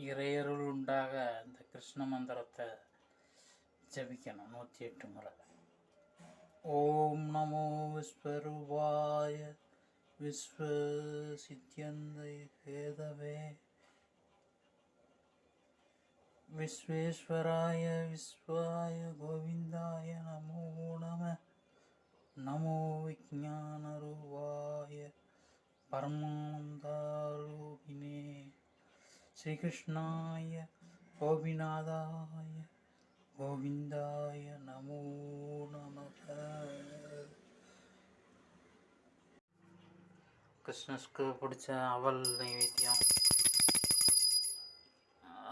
இறையருள் உண்டாக இந்த கிருஷ்ண மந்திரத்தை ஜபிக்கணும் நூற்றி எட்டு முறை. ஓம் நமோ விஸ்வரூபாய விஸ்வ சித்தியந்தை ஹேதவே. விஸ்வேஸ்வராய விஸ்வாய கோவிந்தாய நமோ நம. நமோ விஜானரூபாய பரமானந்தாரூபினே ஸ்ரீகிருஷ்ணாய கோபிநாதாய கோவிந்தாய நமோ நமக. கிருஷ்ணஸ்க்கு பிடிச்ச அவல் நைவேத்தியம்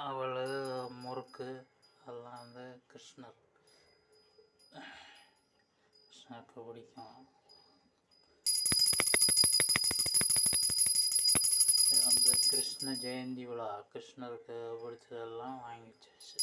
அவள் முறுக்கு அதெல்லாம் வந்து கிருஷ்ணர். கிருஷ்ணருக்கு பிடிக்கும் இது வந்து கிருஷ்ண ஜெயந்தி விழா கிருஷ்ணருக்கு பிடிச்சதெல்லாம் வாங்கி வச்சாச்சு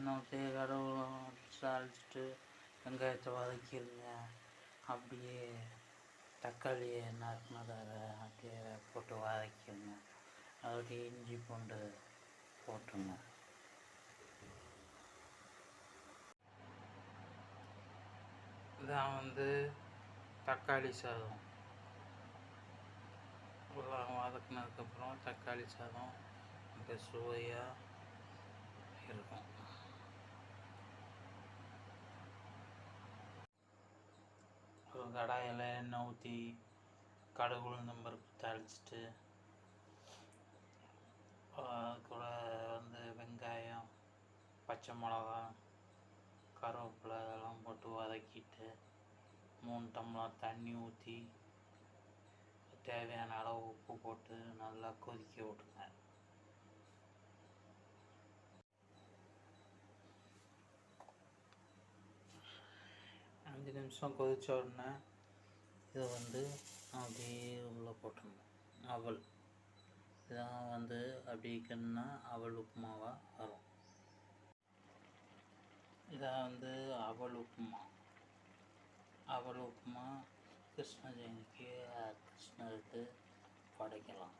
வேறு என்ன செய்ய கடவுள் வெங்காயத்தை வதக்கிடுங்க அப்படியே தக்காளியை நறுக்குனதை அதை அப்படியே போட்டு வதக்கிடுங்க அப்படியே இஞ்சி பூண்டு போட்டுருங்க. இதான் வந்து தக்காளி சாதம். எல்லாம் வதக்கினதுக்கப்புறம் தக்காளி சாதம் மிக சுவையாக இருக்கும். கடாயில் எண்ணெய் ஊற்றி கடுகு உளுந்தம் பருப்பு தாளிச்சிட்டு கூட வந்து வெங்காயம் பச்சை மிளகா கருவேப்பிலை அதெல்லாம் போட்டு வதக்கிட்டு மூணு டம்ளர் தண்ணி ஊற்றி தேவையான அளவு உப்பு போட்டு நல்லா கொதிக்க விட்டுங்க அஞ்சு நிமிஷம் கொதிச்ச உடனே இதை வந்து அப்படியே உள்ளே போட்டுடணும் அவல். இதான் வந்து அப்படி கண்ணா அவல் உப்புமாவாக வரும். இதான் வந்து அவல் உப்புமா. அவல் உப்புமா கிருஷ்ண ஜெயந்திக்கு கிருஷ்ணருக்கு படைக்கலாம்.